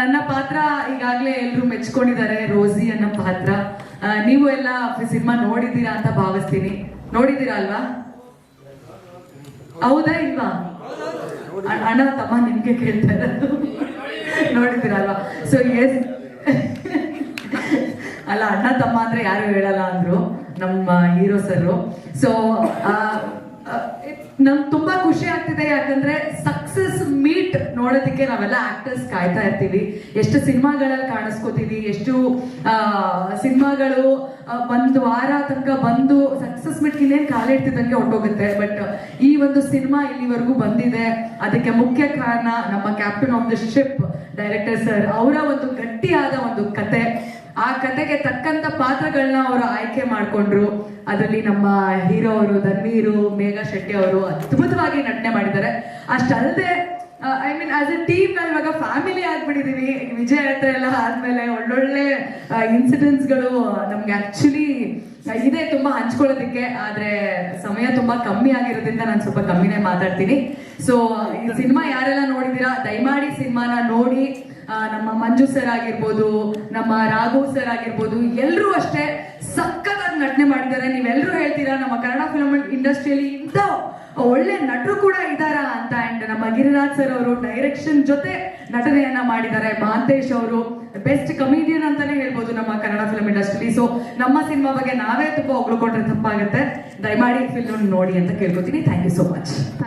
ನನ್ನ ಪಾತ್ರ ಈಗಾಗಲೇ ಎಲ್ಲರೂ ಮೆಚ್ಕೊಂಡಿದ್ದಾರೆ, ರೋಸಿ ಅನ್ನೋ ಪಾತ್ರ. ನೀವು ಎಲ್ಲ ಸಿನಿಮಾ ನೋಡಿದ್ದೀರಾ ಅಂತ ಭಾವಿಸ್ತೀನಿ. ನೋಡಿದ್ದೀರಾ ಅಲ್ವಾ? ಹೌದಾ ಇಲ್ವಾ? ಅಣ್ಣ ತಮ್ಮ ನಿಮ್ಗೆ ಕೇಳ್ತಾ ಇರೋದು. ನೋಡಿದ್ದೀರಲ್ವಾ ಸೊ ಎಸ್ ಅಲ್ಲ, ಅಣ್ಣ ತಮ್ಮ ಅಂದ್ರೆ ಯಾರು ಹೇಳಲ್ಲ ಅಂದ್ರು, ನಮ್ಮ ಹೀರೋ ಸರ್ ಸೊ ನಮ್ಗೆ ತುಂಬಾ ಖುಷಿ ಆಗ್ತಿದೆ ಯಾಕಂದ್ರೆ ಸಕ್ಸಸ್ ಮೀಟ್ ನೋಡೋದಕ್ಕೆ ನಾವೆಲ್ಲ ಆಕ್ಟರ್ಸ್ ಕಾಯ್ತಾ ಇರ್ತೀವಿ. ಎಷ್ಟು ಸಿನಿಮಾಗಳಲ್ಲಿ ಕಾಣಿಸ್ಕೋತೀವಿ, ಎಷ್ಟು ಸಿನಿಮಾಗಳು ಒಂದು ವಾರ ತನಕ ಬಂದು ಸಕ್ಸಸ್ ಮೀಟ್ ಇನ್ನೇನು ಕಾಲಿಡ್ತಿದ್ದಂಗೆ ಹೊಟ್ಟೋಗುತ್ತೆ ಬಟ್ ಈ ಒಂದು ಸಿನಿಮಾ ಇಲ್ಲಿವರೆಗೂ ಬಂದಿದೆ. ಅದಕ್ಕೆ ಮುಖ್ಯ ಕಾರಣ ನಮ್ಮ captain of the ship director sir ಅವರ ಒಂದು ಗಟ್ಟಿಯಾದ ಒಂದು ಕತೆ. ಆ ಕತೆಗೆ ತಕ್ಕಂತ ಪಾತ್ರಗಳನ್ನ ಅವರು ಆಯ್ಕೆ ಮಾಡ್ಕೊಂಡ್ರು. ಅದರಲ್ಲಿ ನಮ್ಮ ಹೀರೋ ಅವರು ಧನ್ವೀರು ಮೇಘ ಶೆಟ್ಟಿ ಅವರು ಅದ್ಭುತವಾಗಿ ನಟನೆ ಮಾಡಿದ್ದಾರೆ. ಅಷ್ಟಲ್ಲದೆ I mean as a team ನಾವು ಇವಾಗ ಫ್ಯಾಮಿಲಿ ಆಗ್ಬಿಟ್ಟಿದೀವಿ. ವಿಜಯ್ ಹತ್ರ ಎಲ್ಲ ಆದ್ಮೇಲೆ ಒಳ್ಳೊಳ್ಳೆ ಇನ್ಸಿಡೆಂಟ್ಸ್ಗಳು ನಮ್ಗೆ ಆಕ್ಚುಲಿ ಇದೆ ತುಂಬಾ ಹಂಚ್ಕೊಳ್ಳೋದಕ್ಕೆ. ಆದ್ರೆ ಸಮಯ ತುಂಬಾ ಕಮ್ಮಿ ಆಗಿರೋದ್ರಿಂದ ನಾನು ಸ್ವಲ್ಪ ಕಮ್ಮಿನೇ ಮಾತಾಡ್ತೀನಿ. ಸೊ ಈ ಸಿನಿಮಾ ಯಾರೆಲ್ಲ ನೋಡಿದೀರಾ, ದಯಮಾಡಿ ಸಿನಿಮಾನ ನೋಡಿ. ನಮ್ಮ ಮಂಜು ಸರ್ ಆಗಿರ್ಬೋದು, ನಮ್ಮ ರಾಘವ್ ಸರ್ ಆಗಿರ್ಬೋದು ಎಲ್ಲರೂ ಅಷ್ಟೇ ಸಖತ್ತಾಗಿ ನಟನೆ ಮಾಡಿದ್ದಾರೆ. ನೀವೆಲ್ಲರೂ ಹೇಳ್ತೀರಾ, ನಮ್ಮ ಕನ್ನಡ ಫಿಲ್ಮ್ ಇಂಡಸ್ಟ್ರಿಯಲ್ಲಿ ಇಂಥ ಒಳ್ಳೆ ನಟರು ಕೂಡ ಇದ್ದಾರಾ ಅಂತ? ಅಂಡ್ ನಮ್ಮ ಗಿರಿರಾಜ್ ಸರ್ ಅವರು ಡೈರೆಕ್ಷನ್ ಜೊತೆ ನಟನೆಯನ್ನ ಮಾಡಿದ್ದಾರೆ. ಮಹಾಂತೇಶ್ ಅವರು ಬೆಸ್ಟ್ ಕಮಿಡಿಯನ್ ಅಂತಾನೆ ಹೇಳ್ಬೋದು ನಮ್ಮ ಕನ್ನಡ ಫಿಲಂ ಇಂಡಸ್ಟ್ರಿ ಸೊ ನಮ್ಮ ಸಿನಿಮಾ ಬಗ್ಗೆ ನಾವೇ ತುಂಬಾ ಹೊಗಳ್ಕೊಂಡ್ರೆ ತಪ್ಪಾಗುತ್ತೆ. ದಯಮಾಡಿ ಫಿಲ್ಮ್ ನೋಡಿ ಅಂತ ಕೇಳ್ಕೊತೀನಿ. Thank you so much